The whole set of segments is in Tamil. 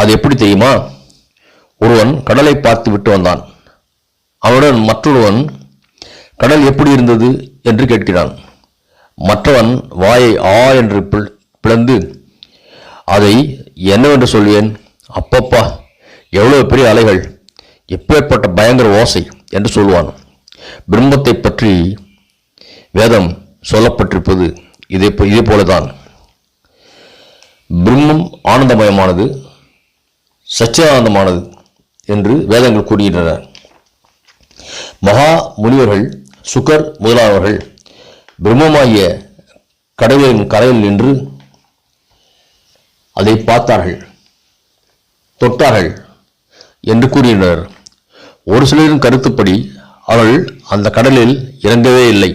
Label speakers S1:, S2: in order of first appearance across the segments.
S1: அது எப்படி தெரியுமா? ஒருவன் கடலை பார்த்து விட்டு வந்தான். அவனுடன் மற்றொருவன் கடல் எப்படி இருந்தது? என்று கேட்கிறான். மற்றவன் வாயை ஆ என்று பிளந்து அதை என்னவென்று சொல்வேன் அப்பப்பா எவ்வளவு பெரிய அலைகள் எப்பேற்பட்ட பயங்கர ஓசை என்று சொல்வான் பிரம்மத்தை பற்றி வேதம் சொல்லப்பட்டிருப்பது இதே இதே போலதான். பிரம்மம் ஆனந்தமயமானது சச்சிதானந்தமானது என்று வேதங்கள் கூறுகின்றன. மகா முனிவர்கள் சுகர் முதலானவர்கள் பிரம்மமாகிய கடவுளின் கரையில் நின்று அதை பார்த்தார்கள் தொட்டார்கள் என்று கூறுகின்றனர். ஒரு சிலரின் கருத்துப்படி அவர்கள் அந்த கடலில் இறங்கவே இல்லை.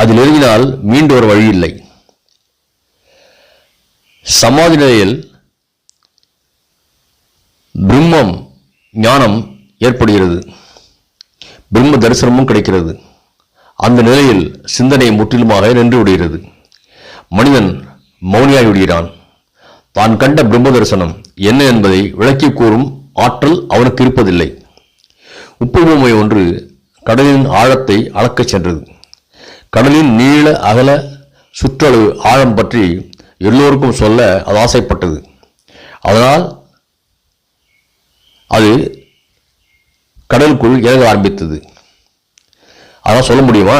S1: அதில் இறங்கினால் மீண்டு ஒரு வழி இல்லை. சமாதி நிலையில் பிரம்மம் ஞானம் ஏற்படுகிறது. பிரம்ம தரிசனமும் கிடைக்கிறது. அந்த நிலையில் சிந்தனை முற்றிலுமாக நின்று விடுகிறது. மனிதன் மௌனியாகி விடுகிறான். தான் கண்ட பிரம்ம தரிசனம் என்ன என்பதை விளக்கி கூறும் ஆற்றல் அவனுக்கு இருப்பதில்லை. உப்பு பொம்மை ஒன்று கடலின் ஆழத்தை அளக்கச் சென்றது. கடலின் நீள அகல சுற்றளவு ஆழம் பற்றி எல்லோருக்கும் சொல்ல அது ஆசைப்பட்டது. அதனால் அது கடலுக்குள் இறங்க ஆரம்பித்தது. அதான் சொல்ல முடியுமா?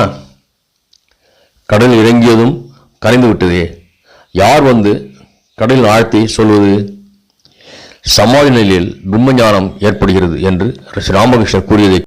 S1: கடல் இறங்கியதும் கரைந்து விட்டதே. யார் வந்து கடலின் ஆழத்தை சொல்வது? சமாதி நிலையில் பிரம்மஞானம் ஏற்படுகிறது என்று ஸ்ரீ ராமகிருஷ்ணர் கூறியதை